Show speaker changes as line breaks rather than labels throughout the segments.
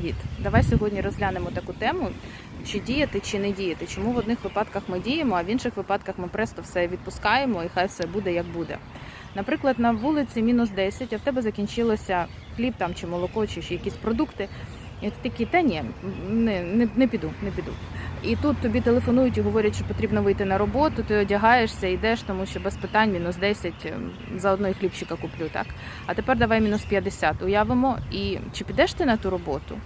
Привіт! Давай сьогодні розглянемо таку тему, чи діяти, чи не діяти. Чому в одних випадках ми діємо, а в інших випадках ми просто все відпускаємо і хай все буде як буде. Наприклад, на вулиці мінус 10, а в тебе закінчилося хліб там чи молоко, чи ще якісь продукти. І ти такий, та ні, не, не, не піду, не піду. І тут тобі телефонують і говорять, що потрібно вийти на роботу, ти одягаєшся, йдеш, тому що без питань мінус 10 ем, за одної хлібчика куплю, так? А тепер давай мінус 50 уявимо. І чи підеш ти на ту роботу?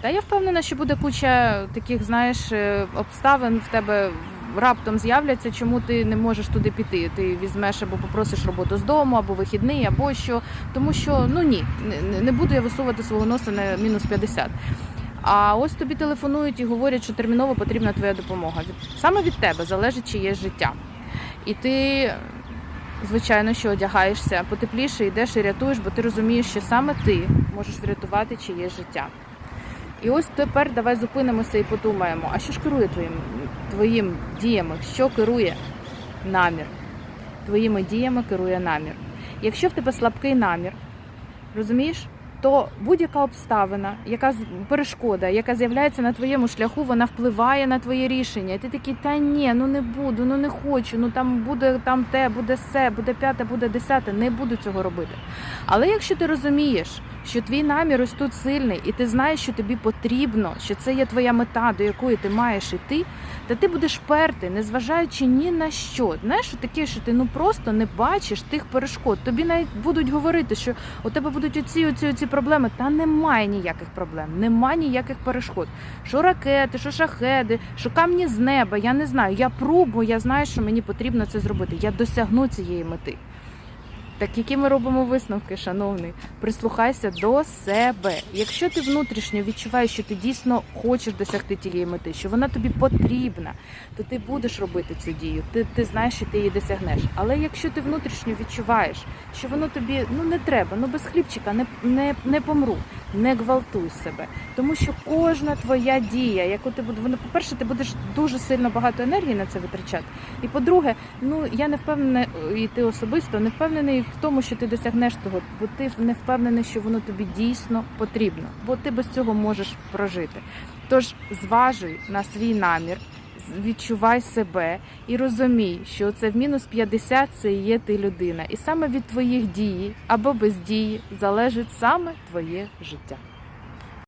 Та я впевнена, що буде куча таких, знаєш, е, обставин в тебе раптом з'являться, чому ти не можеш туди піти. Ти візьмеш або попросиш роботу з дому, або вихідний, або що. Тому що ну ні, не- не буду я висувати свого носа на мінус 50. А ось тобі телефонують і говорять, що терміново потрібна твоя допомога. Саме від тебе залежить чиє життя. І ти, звичайно, що одягаєшся потепліше, йдеш і рятуєш, бо ти розумієш, що саме ти можеш врятувати чиє життя. І ось тепер давай зупинимося і подумаємо, а що ж керує твоїм, твоїм діями? Що керує намір? Твоїми діями керує намір. Якщо в тебе слабкий намір, розумієш, то будь-яка обставина, яка перешкода, яка з'являється на твоєму шляху, вона впливає на твоє рішення. І ти такий, та ні, ну не буду, ну не хочу, ну там буде там те, буде все, буде п'яте, буде десяте, не буду цього робити. Але якщо ти розумієш, що твій намір ось тут сильний, і ти знаєш, що тобі потрібно, що це є твоя мета, до якої ти маєш іти, то ти будеш перти, незважаючи ні на що. Знаєш, таке, що ти ну просто не бачиш тих перешкод. Тобі навіть будуть говорити, що у тебе будуть оці, оці, оці проблеми. Та немає ніяких проблем, немає ніяких перешкод. Що ракети, що шахеди, що камні з неба. Я не знаю. Я пробую, я знаю, що мені потрібно це зробити. Я досягну цієї мети. Так які ми робимо висновки, шановний? Прислухайся до себе. Якщо ти внутрішньо відчуваєш, що ти дійсно хочеш досягти тієї мети, що вона тобі потрібна, то ти будеш робити цю дію. Ти, ти знаєш, що ти її досягнеш. Але якщо ти внутрішньо відчуваєш, що воно тобі ну не треба, ну без хлібчика не, не, не помру, не гвалтуй себе. Тому що кожна твоя дія, яку ти будеш, воно, по-перше, ти будеш дуже сильно багато енергії на це витрачати. І по-друге, ну я не впевнена, і ти особисто не впевнений в тому, що ти досягнеш того, бо ти не впевнений, що воно тобі дійсно потрібно, бо ти без цього можеш прожити. Тож зважуй на свій намір. Відчувай себе і розумій, що це в мінус 50 це і є ти людина, і саме від твоїх дій або бездії залежить саме твоє життя.